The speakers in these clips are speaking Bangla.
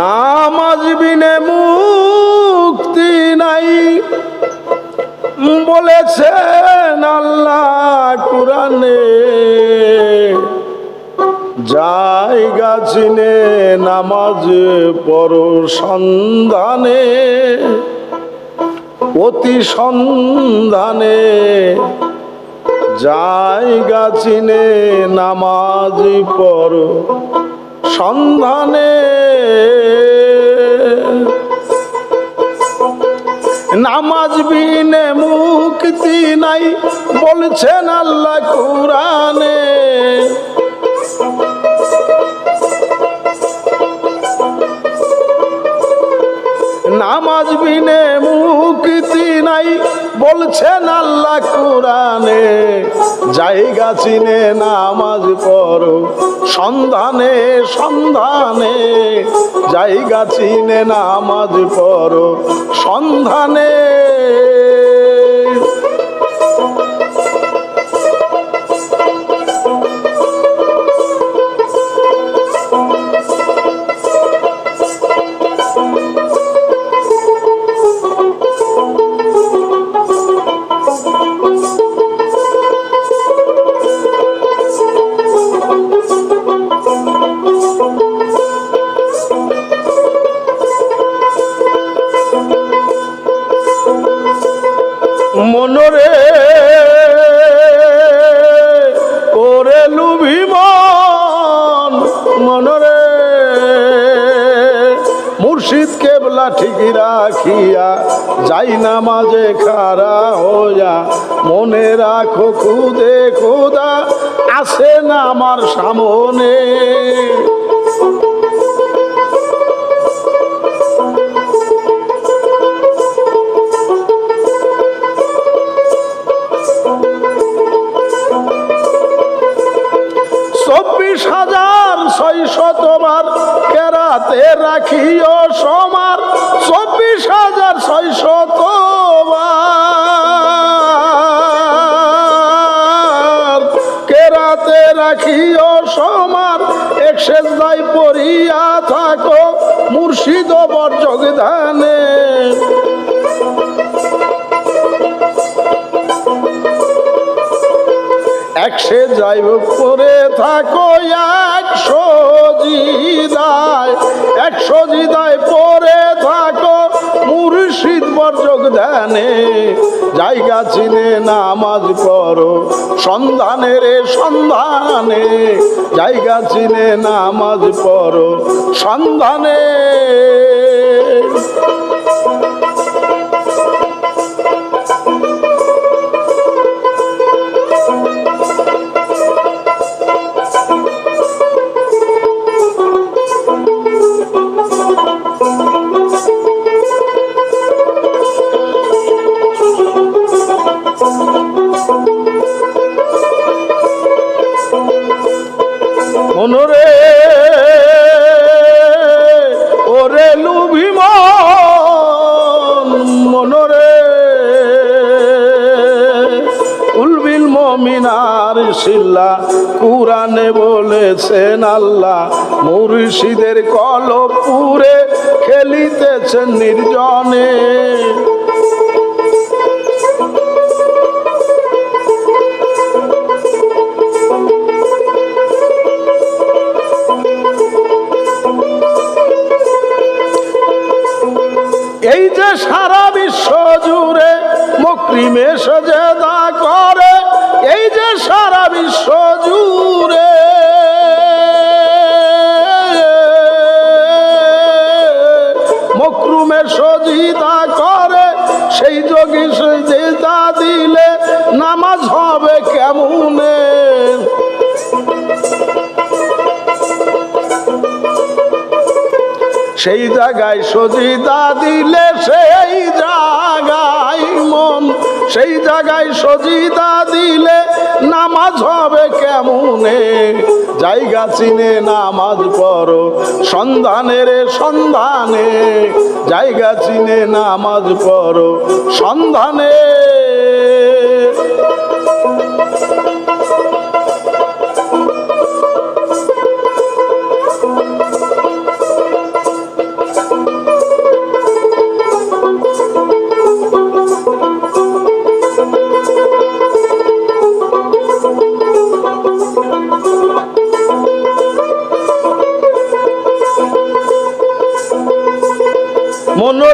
নামাজ বিনে মুক্তি নাই। বলেছেন আল্লাহ কোরআনে, জায়গা চিনে নামাজ পর সন্ধানে, অতি সন্ধানে জায়গা চিনে নামাজ পর সন্ধানে। নামাজ বিনে মুক্তি নাই, বলছেন আল্লাহ কোরআনে। নামাজ বিনে মুক্তি নাই, বলছেন আল্লাহ কোরআনে। জায়গা চিনে নামাজ পড়ো, সন্ধানে সন্ধানে। জায়গা চিনে নামাজ পড়ো, সন্ধানে কেবলা ঠিক রাখিয়া যাই না মাঝে খারা হইয়া। মনে রাখো, খুদে খুদা আসে না আমার সামনে। চব্বিশ হাজার ছয়শতবার কেরাতে রাখিও সমার চব্বিশ হাজার ছয়শত কেরাতে রাখিও সমার একশে যাই পড়িয়া থাকো মুর্শিদ বর্জগধানে একশে যাইব, পরে থাকো একশো জিদায়। একশো জিদায়, পরে থাকো মুর্শিদ বর্জক ধ্যানে। জায়গা চিনে নামাজ পড়ো সন্ধানে রে সন্ধানে। জায়গা চিনে নামাজ পড়ো সন্ধানে। শিল্লা কুরানে বলেছেন আল্লাহ মুর্শিদের কলপুরে খেলিতেছেন নির্জনে। সেই জায়গায় সজিদা দিলে সেই জায়গায় মন। সেই জায়গায় সজিদা দিলে নামাজ হবে কেমনে? জায়গা চিনে নামাজ পড়ো, সন্ধানের সন্ধানে। জায়গা চিনে নামাজ পড়ো, সন্ধানে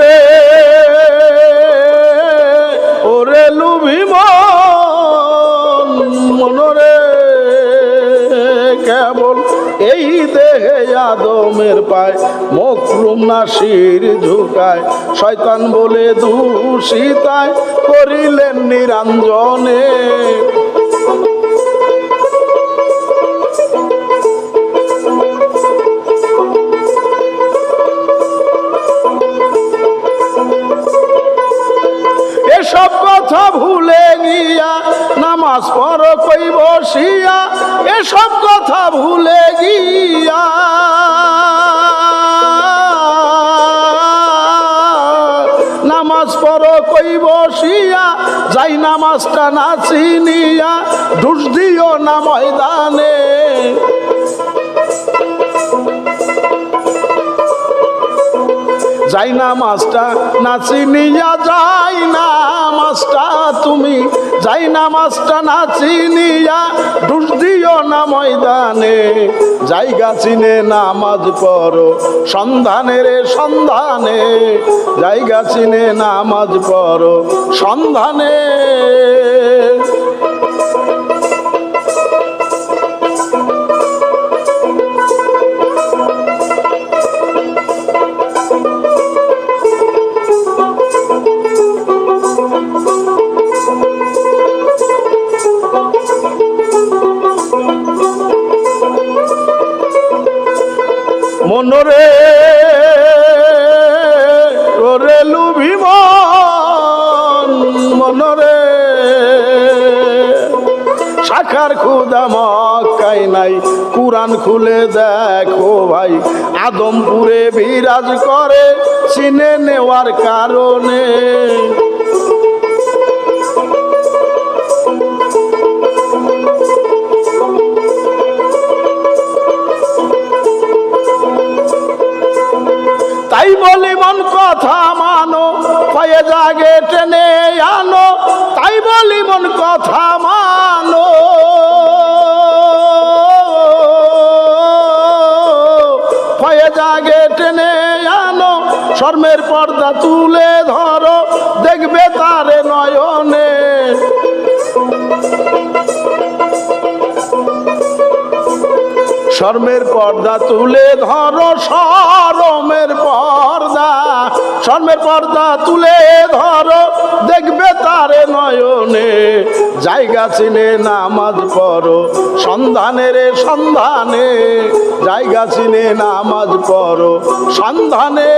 রে। ওরে লুভি মনরে কেবল এই দেহে আদমের পায়, মকরুম নাসির ঝুকায়, শয়তান বলে দূষিতায় করিলেন নিরঞ্জনে। কথা ভুলে গিয়া নামাজ পড় কই বসিয়া এসব কথা ভুলে গিয়া। নামাজ পড় কই বসিয়া যাই নামাজটা না চিনিয়া ঢুস দিও না ময়দানে। যাই না মাছটা নাচি নিয়া যাই না মাছটা তুমি যাই না মাছটা নাচি নিয়া ডুস দিও না ময়দানে। জায়গা চিনে নামাজ পড়ো সন্ধানে রে সন্ধানে। জায়গা চিনে নামাজ পড়ো সন্ধানে। মনরে ওরে লুভিব মনরে শাখার খুদা মক্কাই নাই, কুরআন খুলে দেখো ভাই। আদমপুরে বিরাজ করে, চিনে নেওয়ার কারণে। তাই বলি, মন কথা মানো, পায়ে জাগে টেনে আনো। তাই বলি, মন কথা মানো। পায়ে জাগে টেনে আনো, শর্মের পর্দা তুলে ধরো। দেখবে তারে নয়নে শর্মের পর্দা তুলে ধরো, শরমের পর্দা। শর্মের পর্দা তুলে ধরো, দেখবে তারে নয়নে। জায়গা চিনে নামাজ পড়ো সন্ধানে রে সন্ধানে। জায়গা চিনে নামাজ পড়ো, সন্ধানে।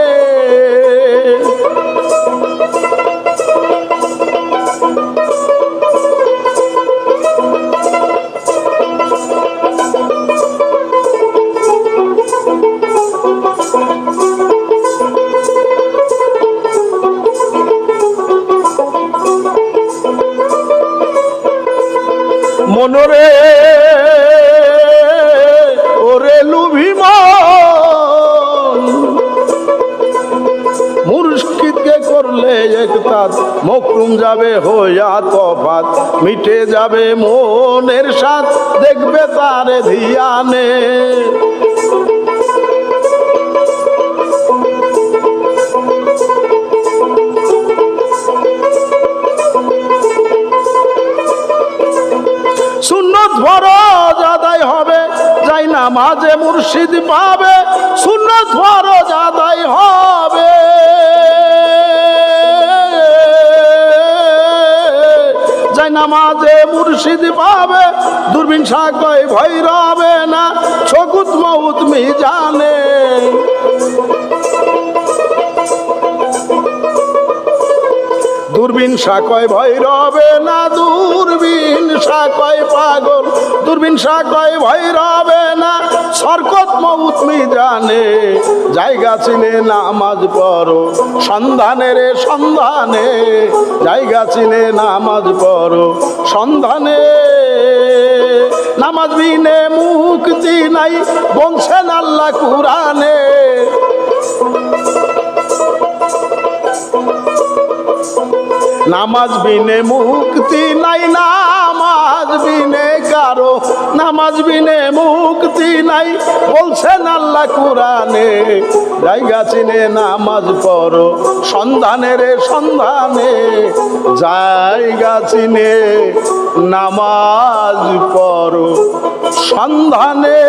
মনরে ওরে লুভিমান। মুর্শিদকে করলে একতাত মকরুম যাবে হইয়া তফাত। মিটে যাবে মনের সাথ দেখবে তারে ধিয়ানে। ফরজ আদায় হবে, যাই না মাঝে মুর্শিদ পাবে, সুন্নত ফরজ আদায় হবে। যাই না মাঝে মুর্শিদ পাবে, দূরবীন সাকয় ভয় রবে না ছকুত মৌত মি জানে দূরবীন সাকয় ভয় রবে না দূরবীন সাকয় পাগল। দূরবীন সাকয় ভয় রবে না সরকত মৌতমি জানে জায়গা চিনে নামাজ পড়ো, সন্ধানে রে সন্ধানে। জায়গা চিনে নামাজ পড়ো, সন্ধানে। নামাজ বিনে মুক্তি নাই, বলছেন আল্লাহ কুরানে নামাজ বিনে মুক্তি নাই, নামাজ বিনে কারও নামাজ বিনে মুক্তি নাই, বলছেন আল্লাহ কুরানে জায়গা চিনে নামাজ পড়ো সন্ধানে রে সন্ধানে, জায়গা চিনে নামাজ পড়ো, সন্ধানে